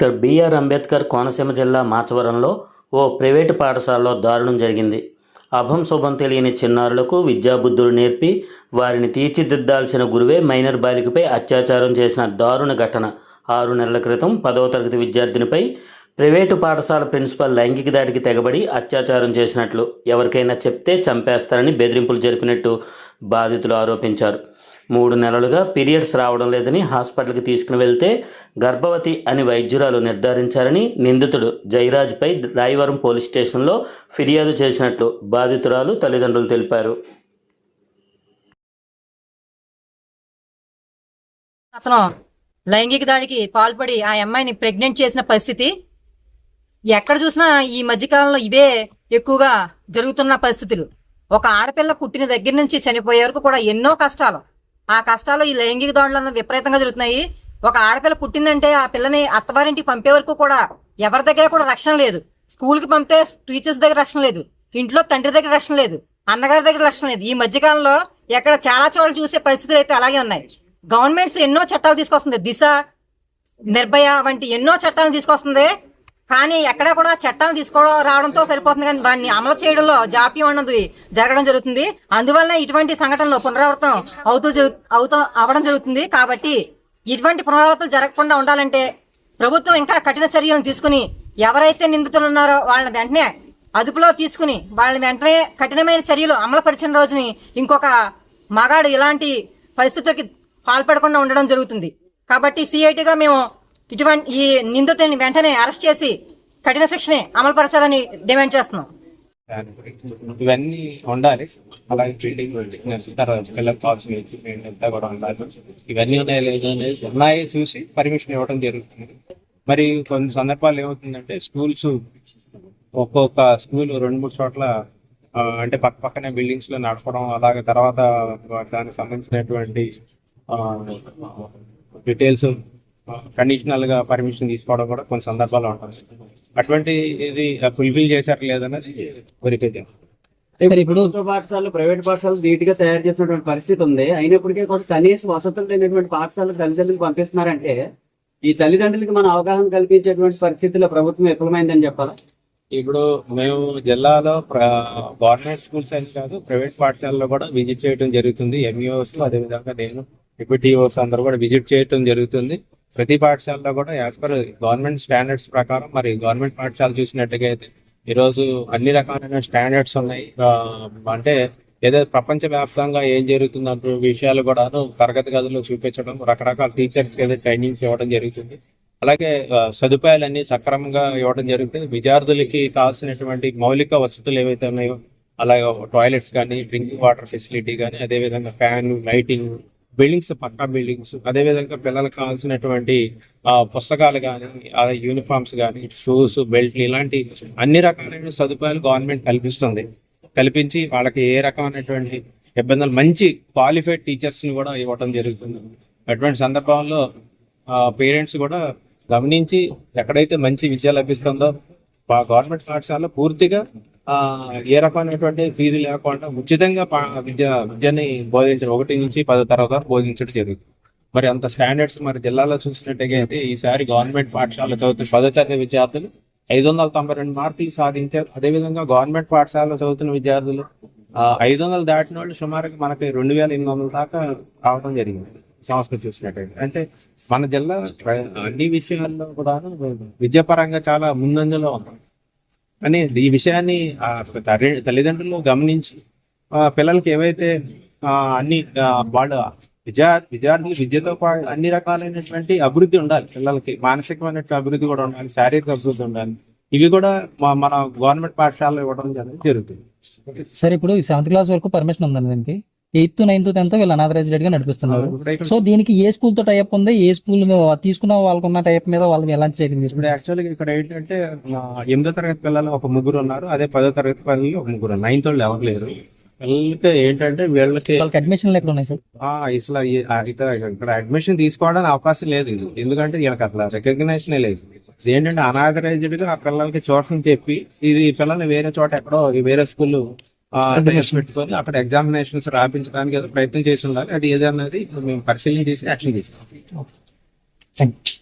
Doctor BR Ambedkar Konaseema జిల్లా మాచవరంలో ఓ private పాఠశాలలో దారుణం జరిగింది. అభం శుభం తెలియని చిన్నారులకు విద్యాబుద్ధులు నేర్పి వారిని తీర్చిదిద్దాల్సిన గురువే మైనర్ బాలికపై అత్యాచారం చేసిన దారుణ ఘటన. ఆరు నెలల క్రితం పదవ తరగతి విద్యార్థినిపై ప్రైవేటు పాఠశాల ప్రిన్సిపల్ లైంగిక దాడికి తెగబడి అత్యాచారం చేసినట్లు ఎవరికైనా చెప్తే చంపేస్తారని బెదిరింపులు జరిపినట్టు బాధితులు ఆరోపించారు. మూడు నెలలుగా పీరియడ్స్ రావడం లేదని హాస్పిటల్కి తీసుకుని వెళ్తే గర్భవతి అని వైద్యురాలు నిర్ధారించారని నిందితుడు జయరాజ్పై రాయవరం పోలీస్ స్టేషన్లో ఫిర్యాదు చేసినట్లు బాధితురాలు తల్లిదండ్రులు తెలిపారు. అతను లైంగిక దాడికి పాల్పడి ఆ అమ్మాయిని ప్రెగ్నెంట్ చేసిన పరిస్థితి ఎక్కడ చూసినా ఈ మధ్యకాలంలో ఇవే ఎక్కువగా జరుగుతున్న పరిస్థితులు. ఒక ఆడపిల్ల పుట్టిన దగ్గర నుంచి చనిపోయే వరకు కూడా ఎన్నో కష్టాలు. ఆ కష్టాలు ఈ లైంగిక దాడులను విపరీతంగా జరుగుతున్నాయి. ఒక ఆడపిల్ల పుట్టిందంటే ఆ పిల్లని అత్తవారింటికి పంపే వరకు కూడా ఎవరి దగ్గర కూడా రక్షణ లేదు. స్కూల్కి పంపితే టీచర్స్ దగ్గర రక్షణ లేదు. ఇంట్లో తండ్రి దగ్గర రక్షణ లేదు. అన్నగారి దగ్గర రక్షణ లేదు. ఈ మధ్యకాలంలో ఎక్కడ చాలా చోట్ల చూసే పరిస్థితులు అయితే అలాగే ఉన్నాయి. గవర్నమెంట్స్ ఎన్నో చట్టాలు తీసుకొస్తుంది. దిశ నిర్భయ వంటి ఎన్నో చట్టాలు తీసుకొస్తుంది. కానీ ఎక్కడ కూడా చట్టాలు తీసుకోవడం రావడంతో సరిపోతుంది కానీ దాన్ని అమలు చేయడంలో జాప్యం అన్నది జరగడం జరుగుతుంది. అందువల్ల ఇటువంటి సంఘటనలు పునరావృతం అవుతూ జరుగు అవుతూ అవడం జరుగుతుంది. కాబట్టి ఇటువంటి పునరావృతాలు జరగకుండా ఉండాలంటే ప్రభుత్వం ఇంకా కఠిన చర్యలను తీసుకుని ఎవరైతే నిందితులు ఉన్నారో వాళ్ళని వెంటనే అదుపులో తీసుకుని వాళ్ళని వెంటనే కఠినమైన చర్యలు అమలుపరిచిన రోజుని ఇంకొక మగాడు ఇలాంటి పరిస్థితులకి పాల్పడకుండా ఉండడం జరుగుతుంది. కాబట్టి సిఐటిగా మేము ఇటువంటి ఈ నిందితుడిని వెంటనే అరెస్ట్ చేసి కఠిన శిక్షని అమలుపరచాలని డిమాండ్ చేస్తున్నాం. ఇవన్నీ ఉండాలి. అలాగే బిల్డింగ్ తర్వాత పిల్లలకు కావాల్సిన ఎక్విప్మెంట్ అంతా కూడా ఉండాలి. ఇవన్నీ ఉన్నాయి లేదు ఉన్నాయి చూసి పర్మిషన్ ఇవ్వడం జరుగుతుంది. మరి కొన్ని సందర్భాలు ఏమవుతుందంటే స్కూల్స్ ఒక్కొక్క స్కూల్ రెండు మూడు చోట్ల అంటే పక్క పక్కనే బిల్డింగ్స్లో నడపడం అలాగే తర్వాత దానికి సంబంధించినటువంటి డీటెయిల్స్ కండిషనల్గా పర్మిషన్ తీసుకోవడం కూడా కొన్ని సందర్భాలు ఉంటుంది. అటువంటి ఇది ఫుల్ఫిల్ చేశారు లేదన్నది వెరిఫై ఇప్పుడు పాఠశాలలు ప్రైవేట్ పాఠశాలలు నీట్గా తయారు చేసినటువంటి పరిస్థితి ఉంది. అయినప్పటికీ కూడా కనీస వసతులు లేనటువంటి పాఠశాలకు తల్లిదండ్రులకు పంపిస్తున్నారంటే ఈ తల్లిదండ్రులకి మన అవగాహన కల్పించేటువంటి పరిస్థితిలో ప్రభుత్వం విఫలమైందని చెప్పాలా? ఇప్పుడు మేము జిల్లాలో గవర్నమెంట్ స్కూల్స్ అని కాదు ప్రైవేట్ పాఠశాలలో కూడా విజిట్ చేయడం జరుగుతుంది. ఎంఈఓస్ అదేవిధంగా నేను డిప్యూటీఓస్ అందరూ కూడా విజిట్ చేయడం జరుగుతుంది. ప్రతి పాఠశాలలో కూడా యాజ్ పర్ గవర్నమెంట్ స్టాండర్డ్స్ ప్రకారం మరి గవర్నమెంట్ పాఠశాల చూసినట్టుగా అయితే ఈరోజు అన్ని రకాలైన స్టాండర్డ్స్ ఉన్నాయి. అంటే ఏదో ప్రపంచ వ్యాప్తంగా ఏం జరుగుతుందంటే విషయాలు కూడాను తరగతి గదుల్లో చూపించడం రకరకాల టీచర్స్ ఏదో ట్రైనింగ్స్ ఇవ్వడం జరుగుతుంది. అలాగే సదుపాయాలన్నీ సక్రమంగా ఇవ్వడం జరుగుతుంది విద్యార్థులకి కావాల్సినటువంటి మౌలిక వసతులు ఏవైతే ఉన్నాయో అలాగే టాయిలెట్స్ కానీ డ్రింకింగ్ వాటర్ ఫెసిలిటీ కానీ అదేవిధంగా fan lighting buildings pucca buildings అదేవిధంగా పిల్లలకు కావాల్సినటువంటి ఆ, పుస్తకాలు కానీ యూనిఫామ్స్ కానీ షూస్ బెల్ట్లు ఇలాంటి అన్ని రకాలైన సదుపాయాలు గవర్నమెంట్ కల్పిస్తుంది. కల్పించి వాళ్ళకి ఏ రకమైనటువంటి ఇబ్బందులు మంచి క్వాలిఫైడ్ టీచర్స్ని కూడా ఇవ్వడం జరుగుతుంది. అటువంటి సందర్భంలో పేరెంట్స్ కూడా గమనించి ఎక్కడైతే మంచి విద్య లభిస్తుందో గవర్నమెంట్ పాఠశాలలో పూర్తిగా ఏ రకమైనటువంటి ఫీజు లేకుండా ఉచితంగా విద్య విద్యని బోధించడం. ఒకటి నుంచి పదో తర్వాత బోధించడం జరుగుతుంది. మరి అంత స్టాండర్డ్స్ మరి జిల్లాలో చూసినట్టుగా అయితే ఈసారి గవర్నమెంట్ పాఠశాల చదువుతున్న పదో తరగతి విద్యార్థులు ఐదు వందల తొంభై రెండు మార్కులు సాధించారు. అదేవిధంగా గవర్నమెంట్ పాఠశాలలో చదువుతున్న విద్యార్థులు ఐదు వందలు దాటిన వాళ్ళు సుమారుగా మనకి రెండు వేల ఎనిమిది వందల దాకా రావడం జరిగింది. సంస్కృతి చూసినట్టయితే. అంటే మన జిల్లా అన్ని విషయాల్లో కూడా విద్యాపరంగా చాలా ముందంజలో ఉంది అని ఈ విషయాన్ని తల్లి- తల్లిదండ్రులు గమనించి పిల్లలకి ఏవైతే ఆ, అన్ని ఆ, వాళ్ళ విద్యా విద్యార్థులు విద్యతో పాటు అన్ని రకాలైనటువంటి అభివృద్ధి ఉండాలి. పిల్లలకి మానసికమైన అభివృద్ధి కూడా ఉండాలి శారీరక అభివృద్ధి ఉండాలి. ఇవి కూడా మా- మన గవర్నమెంట్ పాఠశాలలో ఇవ్వడం అనేది జరుగుతుంది. సరే ఇప్పుడు సెవెంత్ క్లాస్ వరకు పర్మిషన్ ఉందండి దీనికి? ఎయిత్ నైన్త్ టెన్త్ వీళ్ళు అనాథరైజ్డ్గా నడిపిస్తున్నారు. సో దీనికి ఏ స్కూల్తో టైప్ ఉంది? ఏ స్కూల్ తీసుకున్న వాళ్ళకున్న టైప్ మీద వాళ్ళకి ఎలాంటి చర్యలు ఇప్పుడు యాక్చువల్గా ఇక్కడ ఏంటంటే ఎనిమిదో తరగతి పిల్లలు ఒక ముగ్గురు ఉన్నారు. అదే పదో తరగతి పిల్లలు ఒక ముగ్గురు నైన్త్ వాళ్ళు ఎవరు లేరు. పిల్లలకి ఏంటంటే వీళ్ళకి వాళ్ళకి అడ్మిషన్లు ఎక్కడ ఉన్నాయి సార్? ఇత- ఇక్కడ అడ్మిషన్ తీసుకోవడానికి అవకాశం లేదు ఇది. ఎందుకంటే వీళ్ళకి అసలు రికగ్నేషన్ లేదు. ఏంటంటే అనాథరైజ్డ్గా ఆ పిల్లలకి చూడని చెప్పి ఇది పిల్లల్ని వేరే చోట ఎక్కడో వేరే స్కూల్ పెట్టుకొని అక్కడ ఎగ్జామినేషన్స్ రాపించడానికి ఏదో ప్రయత్నం చేసి ఉండాలి. అది ఏదన్నది ఇప్పుడు మేము పరిశీలన చేసి యాక్షన్ తీసుకుంటాం థ్యాంక్ యూ